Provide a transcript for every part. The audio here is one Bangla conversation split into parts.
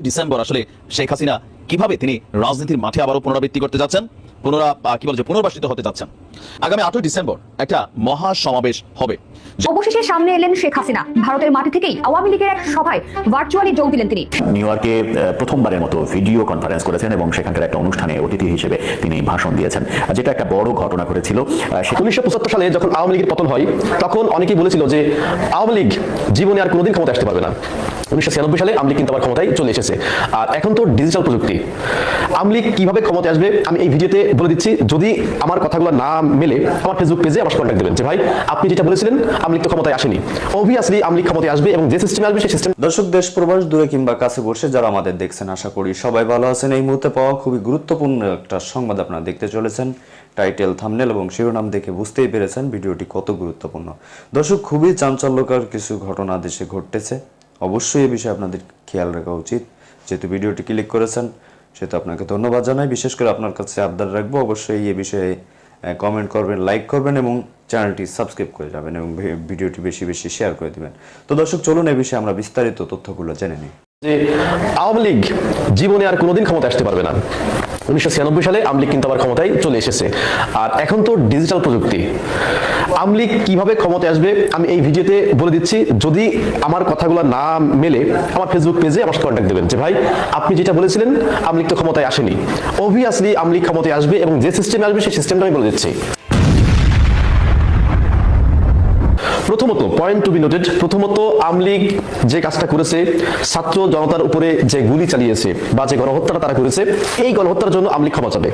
ডিসেম্বর আসলে শেখ হাসিনা কীভাবে তিনি রাজনীতির মাঠে আবারও পুনরাবৃত্তি করতে যাচ্ছেন? পুনরা কি বলছে পুনর্বাসিত হতে যাচ্ছেন। আগামী আটই ডিসেম্বর একটা মহা সমাবেশ হবে। অবশেষে সামনে এলেন শেখ হাসিনা। ভারতের মাটি থেকেই আওয়ামী লীগের এক সভায় ভার্চুয়ালি যোগ দিলেন তিনি। নিউ ইয়র্কে প্রথমবারের মতো ভিডিও কনফারেন্স করেছেন এবং সেখানকার একটা অনুষ্ঠানে অতিথি হিসেবে তিনি ভাষণ দিয়েছেন। যেটা একটা বড় ঘটনা ঘটেছিল। আহ, উনিশশো পঁচাত্তর সালে যখন আওয়ামী লীগের পতন হয় তখন অনেকেই বলেছিল যে আওয়ামী লীগ জীবনে আর কোনোদিন ক্ষমতা আসতে পারবে না। উনিশশো ছিয়ানব্বই সালে আওয়ামী কিন্তু আবার ক্ষমতায় চলে এসেছে। আর এখন তো ডিজিটাল প্রযুক্তি। আওয়ামী লীগ কীভাবে ক্ষমতায় আসবে আমি এই ভিডিওতে বলে দিচ্ছি, যদি আমার কথাগুলো না মেলে, আমার ফেসবুক পেজে আমার কন্ট্যাক্ট দেবেন যে, ভাই, আপনি যেটা বলেছিলেন আওয়ামী লীগ তো ক্ষমতায় আসেনি। অবভিয়াসলি আওয়ামী লীগ ক্ষমতায় আসবে এবং যে সিস্টেমে আসবে, সেই সিস্টেম দর্শক, দেশ, প্রবাস দূরে কিংবা কাছে বসে যারা আমাদের দেখছেন, আশা করি সবাই ভালো আছেন। এই মুহূর্তে পাওয়া খুবই গুরুত্বপূর্ণ একটা সংবাদ আপনারা দেখতে চলেছেন। টাইটেল থামনেল এবং শিরোনাম দেখে বুঝতেই পেরেছেন ভিডিওটি কত গুরুত্বপূর্ণ। দর্শক, খুবই চাঞ্চল্যকর কিছু ঘটনা দেশে ঘটতেছে। অবশ্যই এই বিষয়ে আপনাদের খেয়াল রাখা উচিত। যেহেতু ভিডিওটি ক্লিক করেছেন সেহেতু আপনাকে ধন্যবাদ জানাই। বিশেষ করে আপনার কাছে আবদার রাখব, অবশ্যই এ বিষয়ে কমেন্ট করবেন লাইক করবেন এবং চ্যানেলটি সাবস্ক্রাইব করে যাবেন এবং ভিডিওটি বেশি বেশি শেয়ার করে দিবেন। তো দর্শক, চলুন এই বিষয়ে আমরা বিস্তারিত তথ্যগুলো জেনে নিই। যে আওয়ামী লীগ জীবনে আর কোনোদিন ক্ষমতা আসতে পারবে না। উনিশশো ছিয়ানব্বই সালে আমলিক কিন্তু আবার ক্ষমতায় চলে এসেছে। আর এখন তো ডিজিটাল প্রযুক্তি। আমলিক কীভাবে ক্ষমতায় আসবে, আমি এই ভিডিওতে বলে দিচ্ছি। যদি আমার কথাগুলো না মেলে, আমার ফেসবুক পেজে আমার কন্ট্যাক্ট দেবেন যে, ভাই, আপনি যেটা বলেছিলেন, আমলিক তো ক্ষমতায় আসেনি। অভিয়াসলি আমলিক ক্ষমতায় আসবে এবং যে সিস্টেমে আসবে, সেই সিস্টেমটা আমি বলে দিচ্ছি। প্রথমত পয়েন্ট টু বি নোটেড প্রথমত আওয়ামী লীগ যে কাজটা করেছে, ছাত্র জনতার উপরে যে গুলি চালিয়েছে বা যে গণহত্যাটা তারা করেছে, এই গণহত্যার জন্য আওয়ামী লীগ ক্ষমা চাবে।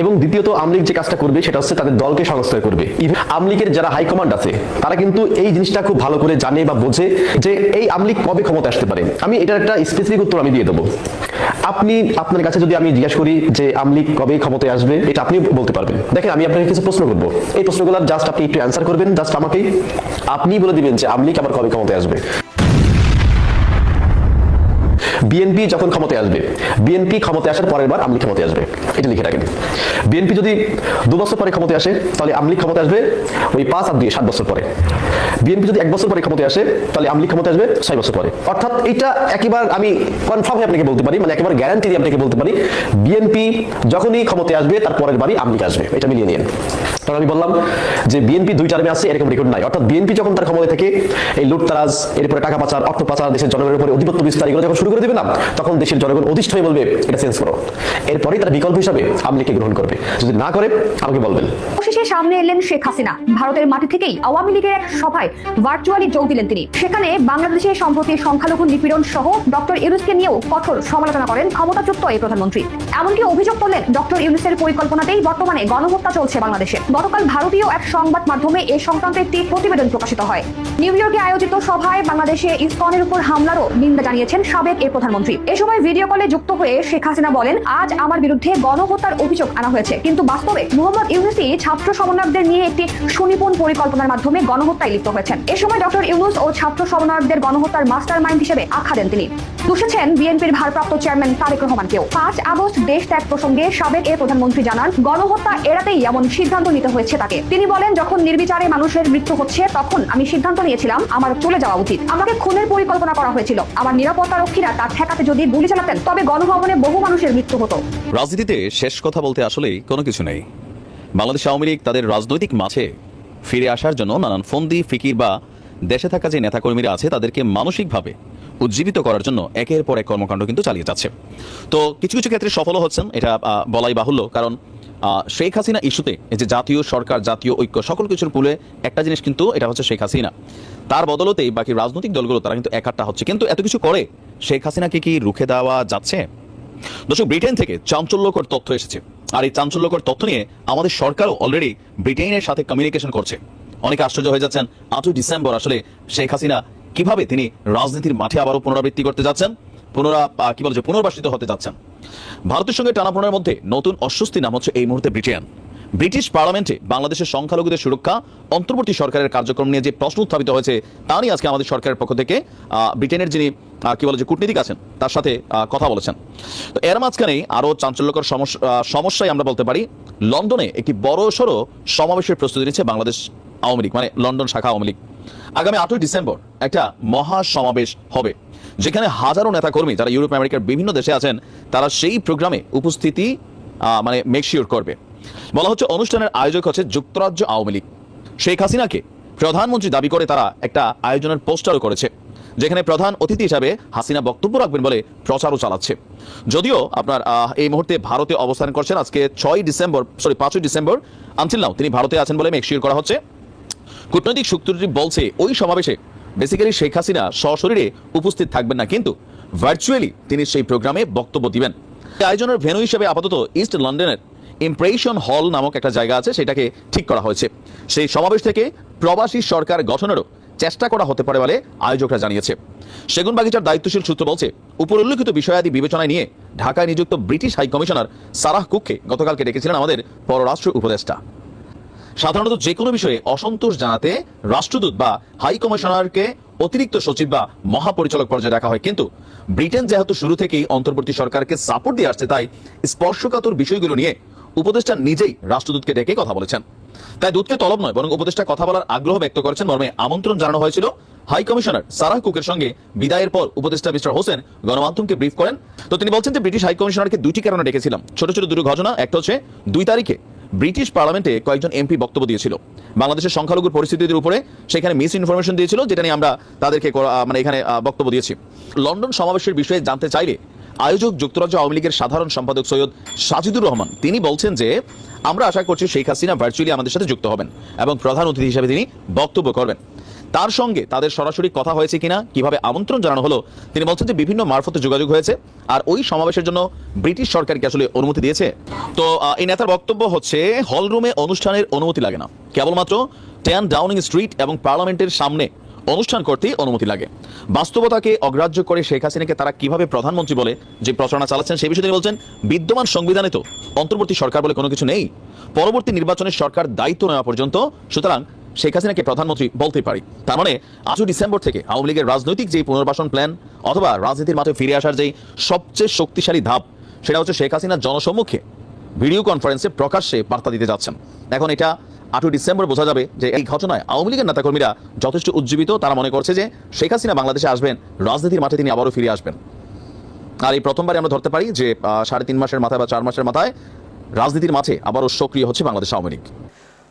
এবং দ্বিতীয়ত, আওয়ামী লীগ যে কাজটা করবে, সেটা হচ্ছে তাদের দলকে সংস্কার করবে। আওয়ামী লীগের যারা হাইকমান্ড আছে, তারা কিন্তু এই জিনিসটা খুব ভালো করে জানে বা বোঝে যে এই আওয়ামী লীগ কবে ক্ষমতা আসতে পারে। আমি এটার একটা স্পেসিফিক উত্তর আমি দিয়ে দেবো। আপনি, আপনার কাছে যদি আমি জিজ্ঞাসা করি যে আওয়ামী কবে ক্ষমতায় আসবে, এটা আপনি বলতে পারবেন। দেখেন, আমি আপনাকে কিছু প্রশ্ন করব। এই প্রশ্নগুলো জাস্ট আপনি একটু অ্যান্সার করবেন জাস্ট আমাকে আপনি বলে দিবেন যে আমলিক আবার কবে ক্ষমতায় আসবে। বিএনপি যখন ক্ষমতায় আসবে, বিএনপি ক্ষমতায় আসার পরের বার আমলি ক্ষমতায় আসবে। এটা লিখে রাখেন। বিএনপি যদি দু বছর পরে ক্ষমতায় আসে, তাহলে আমলি ক্ষমতায় আসবে ওই পাঁচ আর দুই, সাত বছর পরে। বিএনপি যদি এক বছর পরে ক্ষমতায় আসে, তাহলে আমলি ক্ষমতায় আসবে ছয় বছর পরে। অর্থাৎ এটা একেবারে আমি কনফার্ম হয়ে আপনাকে বলতে পারি মানে একেবারে গ্যারান্টি দিয়ে আপনাকে বলতে পারি, বিএনপি যখনই ক্ষমতায় আসবে, তার পরের বারই আমলি আসবে। এটা মিলিয়ে নিন কারণ আমি বললাম যে বিএনপি দুই টার্মে আছে, এরকম রেকর্ড নাই। অর্থাৎ বিএনপি যখন তার ক্ষমতায় থেকে, এই লুটতারাজ, এরপরে টাকা পাচার, অর্থ পাচার, দেশের জনগণের উপরে অধিপত্য বিস্তার, এগুলো যখন শুরু করে দেবে না তখন দেশের জনগণ অধিষ্ঠ হয়ে বলবে, এটা চেঞ্জ করো। এরপরেই তারা বিকল্প হিসাবে আমলিকে গ্রহণ করবে। যদি না করে, আমাকে বলবেন। অবশেষে সামনে এলেন শেখ হাসিনা। ভারতের মাটি থেকেই আওয়ামী লীগের এক সভায় ভার্চুয়ালি যোগ দিলেন তিনি। সেখানে বাংলাদেশে সম্প্রতি সংখ্যালঘু নিপীড়ন সহ ডক্টর ইউনুসকে নিয়েও কঠোর সমালোচনা করেন ক্ষমতাযুক্ত এই প্রধানমন্ত্রী। এমনকি অভিযোগ করলেন, ডক্টর ইউনুসের পরিকল্পনাতেই বর্তমানে গণহত্যা চলছে বাংলাদেশে। গতকাল ভারতীয় এক সংবাদ মাধ্যমে এ সংক্রান্ত একটি প্রতিবেদন প্রকাশিত হয়। নিউ ইয়র্কে আয়োজিত সভায় বাংলাদেশে ইসকনের উপর হামলারও নিন্দা জানিয়েছেন সাবেক এই প্রধানমন্ত্রী। এ সময় ভিডিও কলে যুক্ত হয়ে শেখ হাসিনা বলেন, আজ আমার বিরুদ্ধে গণহত্যার অভিযোগ আনা হয়েছে। কিন্তু বাস্তবে মোহাম্মদ ইউনুসি ছাত্র সমন্বয়কদের নিয়ে একটি সুনিপুণ পরিকল্পনার মাধ্যমে গণহত্যায় লিপ্ত হয়েছেন। এ সময় ডক্টর ইউনুস ও ছাত্র সমন্বয়কদের গণহত্যার মাস্টার মাইন্ড হিসেবে আখ্যা দেন তিনি। দুষেছেন বিএনপির ভারপ্রাপ্ত চেয়ারম্যান তারেক রহমানকেও পাঁচ আগস্ট দেশ ত্যাগ প্রসঙ্গে সাবেক এ প্রধানমন্ত্রী জানান, গণহত্যা এড়াতেই এমন সিদ্ধান্ত নিতে হয়েছে তাকে। তিনি বলেন, যখন নির্বিচারে মানুষের মৃত্যু হচ্ছে, তখন আমি সিদ্ধান্ত নিয়েছিলাম, আমার চলে যাওয়া উচিত। আমাকে খুনের পরিকল্পনা করা হয়েছিল। আমার নিরাপত্তা রক্ষীরা তা ঠেকাতে যদি গুলি চালাতেন, তবে গণভবনে বহু মানুষের মৃত্যু হতো। রাজনীতিতে শেষ কথা বলতে আসলেই কোনো কিছু নেই। বাংলাদেশ আওয়ামী লীগ তাদের রাজনৈতিক মাঝে ফিরে আসার জন্য নানান ফন্দি, ফিকির বা দেশে থাকা যে নেতাকর্মীরা আছে, তাদেরকে মানসিকভাবে উজ্জীবিত করার জন্য একের পর এক কর্মকাণ্ড কিন্তু চালিয়ে যাচ্ছে। তো কিছু কিছু ক্ষেত্রে সফলও হচ্ছেন, এটা বলাই বাহুল্য, কারণ শেখ হাসিনা ইস্যুতে যে জাতীয় সরকার, জাতীয় ঐক্য, সকল কিছুর পুলে একটা জিনিস কিন্তু এটা হচ্ছে শেখ হাসিনা। তার বদলতেই বাকি রাজনৈতিক দলগুলো তারা কিন্তু একাট্টা হচ্ছে। কিন্তু এত কিছু করে শেখ হাসিনাকে কি রুখে দেওয়া যাচ্ছে? দর্শক, ব্রিটেন থেকে চাঞ্চল্যকর তথ্য এসেছে। আর এই চাঞ্চল্যকর তথ্য নিয়ে আমাদের সরকারও অলরেডি ব্রিটেনের সাথে কমিউনিকেশন করছে। অনেকে আশ্চর্য হয়ে যাচ্ছেন আটই ডিসেম্বর, আসলে শেখ হাসিনা কীভাবে তিনি রাজনীতির মাঠে আবারও পুনরাবৃত্তি করতে যাচ্ছেন? পুনরা কি বলছে পুনর্বাসিত হতে যাচ্ছেন? ভারতের সঙ্গে টানাপোড়েনের মধ্যে নতুন অস্বস্তি নাম হচ্ছে এই মুহূর্তে ব্রিটেন। ব্রিটিশ পার্লামেন্টে বাংলাদেশের সংখ্যালঘুদের সুরক্ষা, অন্তর্বর্তী সরকারের কার্যক্রম নিয়ে যে প্রশ্ন উত্থাপিত হয়েছে, তা নিয়ে আজকে আমাদের সরকারের পক্ষ থেকে ব্রিটেনের যিনি কি বলে যে কূটনীতিক আছেন, তার সাথে কথা বলেছেন। তো এর মাঝখানেই আরও চাঞ্চল্যকর সমস্যায় আমরা বলতে পারি, লন্ডনে একটি বড় সড়ো সমাবেশের প্রস্তুতি নিচ্ছে বাংলাদেশ আওয়ামী লীগ মানে লন্ডন শাখা আওয়ামী লীগ। আগামী আটই ডিসেম্বর একটা মহা সমাবেশ হবে। যেখানে হাজারো নেতাকর্মী যারা ইউরোপ আমেরিকার বিভিন্ন দেশে আছেন, তারা সেই প্রোগ্রামে উপস্থিতি মানে মেকশিওর করবে। বলা হচ্ছে অনুষ্ঠানের আয়োজক হচ্ছে যুক্তরাজ্য আওয়ামী লীগ। শেখ হাসিনাকে প্রধানমন্ত্রী দাবি করে তারা একটা আয়োজনের পোস্টারও করেছে, যেখানে প্রধান অতিথি হিসাবে হাসিনা বক্তব্য রাখবেন বলে প্রচারও চালাচ্ছে। যদিও আপনার এই মুহূর্তে ভারতে অবস্থান করছেন, আজকে ছয় ডিসেম্বর সরি পাঁচই ডিসেম্বর আনছিল তিনি ভারতে আছেন বলে মেকশিওর করা হচ্ছে। কূটনৈতিক সূত্রটি বলছে, ওই সমাবেশে বেসিক্যালি শেখ হাসিনা সশরীরে উপস্থিত থাকবেন না, কিন্তু ভার্চুয়ালি তিনি সেই প্রোগ্রামে বক্তব্য দিবেন। আয়োজনের ভেন্যু হিসেবে আপাতত ইস্ট লন্ডনের ইমপ্রেশন হল নামক একটা জায়গা আছে, সেটাকে ঠিক করা হয়েছে। সেই সমাবেশ থেকে প্রবাসী সরকার গঠনেরও চেষ্টা করা হতে পারে বলে আয়োজকরা জানিয়েছে। সেগুন বাগিচার দায়িত্বশীল সূত্র বলছে উপর উল্লেখিত বিষয়াদি বিবেচনায় নিয়ে ঢাকায় নিযুক্ত ব্রিটিশ হাই কমিশনার সারাহ কুককে গতকালকে ডেকেছিলেন আমাদের পররাষ্ট্র উপদেষ্টা। সাধারণত যে কোনো বিষয়ে অসন্তোষ জানাতে রাষ্ট্রদূত বা হাই কমিশনারকে অতিরিক্ত সচিব বা মহাপরিচালক পর্যায়ে রাখা হয়। কিন্তু ব্রিটেন যেহেতু শুরু থেকেই অন্তর্বর্তী সরকারকে সাপোর্ট দিয়ে আসছে, তাই স্পর্শকাতর বিষয়গুলো নিয়ে উপদেষ্টা নিজেই রাষ্ট্রদূতকে ডেকে কথা বলেছেন। তাই দূতকে তলব নয়, বরং উপদেষ্টা কথা বলার আগ্রহ ব্যক্ত করেছেন। মর্মে আমন্ত্রণ জানানো হয়েছিল হাই কমিশনার সারাহ কুকের সঙ্গে বিদায়ের পর উপদেষ্টা মিস্টার হোসেন গণমাধ্যমকে ব্রিফ করেন। তো তিনি বলছেন যে ব্রিটিশ হাই কমিশনারকে দুইটি কারণে ডেকেছিলাম। ছোট ছোট দুটো ঘটনা, একটা হচ্ছে দুই তারিখে ব্রিটিশ পার্লামেন্টে কয়েকজন এমপি বক্তব্য দিয়েছিল। বাংলাদেশের সংখ্যালঘুর পরিস্থিতির উপরে সেখানে মিস ইনফরমেশন দিয়েছিল, যেটা নিয়ে আমরা তাদেরকে মানে এখানে বক্তব্য দিয়েছি। লন্ডন সমাবেশের বিষয়ে জানতে চাইলে আয়োজক যুক্তরাজ্য আওয়ামী লীগের সাধারণ সম্পাদক সৈয়দ সাজিদুর রহমান, তিনি বলছেন যে, আমরা আশা করছি শেখ হাসিনা ভার্চুয়ালি আমাদের সাথে যুক্ত হবেন এবং প্রধান অতিথি হিসেবে তিনি বক্তব্য করবেন। তার সঙ্গে তাদের সরাসরি কথা হয়েছে কিনা, কীভাবে আমন্ত্রণ জানানো হলো, তিনি বলছেন যে বিভিন্ন মারফতে যোগাযোগ হয়েছে, আর ওই সমাবেশের জন্য ব্রিটিশ সরকার কি আসলে অনুমতি দিয়েছে। তো এই নেতার বক্তব্য হচ্ছে হল রুমে অনুষ্ঠানের অনুমতি লাগে না। কেবলমাত্র টেন ডাউনিং স্ট্রিট এবং পার্লামেন্টের সামনে অনুষ্ঠান করতে অনুমতি লাগে। বাস্তবতাকে অগ্রাহ্য করে শেখ হাসিনাকে তারা কীভাবে প্রধানমন্ত্রী বলে যে প্রচারণা চালাচ্ছেন, সেই বিষয়ে তিনি বলছেন, বিদ্যমান সংবিধানে তো অন্তর্বর্তী সরকার বলে কোনো কিছু নেই। পরবর্তী নির্বাচনের সরকার দায়িত্ব নেওয়া পর্যন্ত, সুতরাং শেখ হাসিনাকে প্রধানমন্ত্রী বলতে পারি। তার মানে আজও ডিসেম্বর থেকে আওয়ামী লীগের রাজনৈতিক যে পুনর্বাসন প্ল্যান অথবা রাজনীতির মাঠে ফিরে আসার যেই সবচেয়ে শক্তিশালী ধাপ, সেটা হচ্ছে শেখ হাসিনার জনসম্মুখে ভিডিও কনফারেন্সে প্রকাশ্যে বার্তা দিতে যাচ্ছেন। এখন এটা আটই ডিসেম্বর বোঝা যাবে যে এই ঘটনায় আওয়ামী লীগের নেতাকর্মীরা যথেষ্ট উজ্জীবিত। তারা মনে করছে যে শেখ হাসিনা বাংলাদেশে আসবেন, রাজনীতির মাঠে তিনি আবারও ফিরে আসবেন। আর এই প্রথমবারে আমরা ধরতে পারি যে সাড়ে তিন মাসের মাথায় বা চার মাসের মাথায় রাজনীতির মাঠে আবারও সক্রিয় হচ্ছে বাংলাদেশ আওয়ামী লীগ।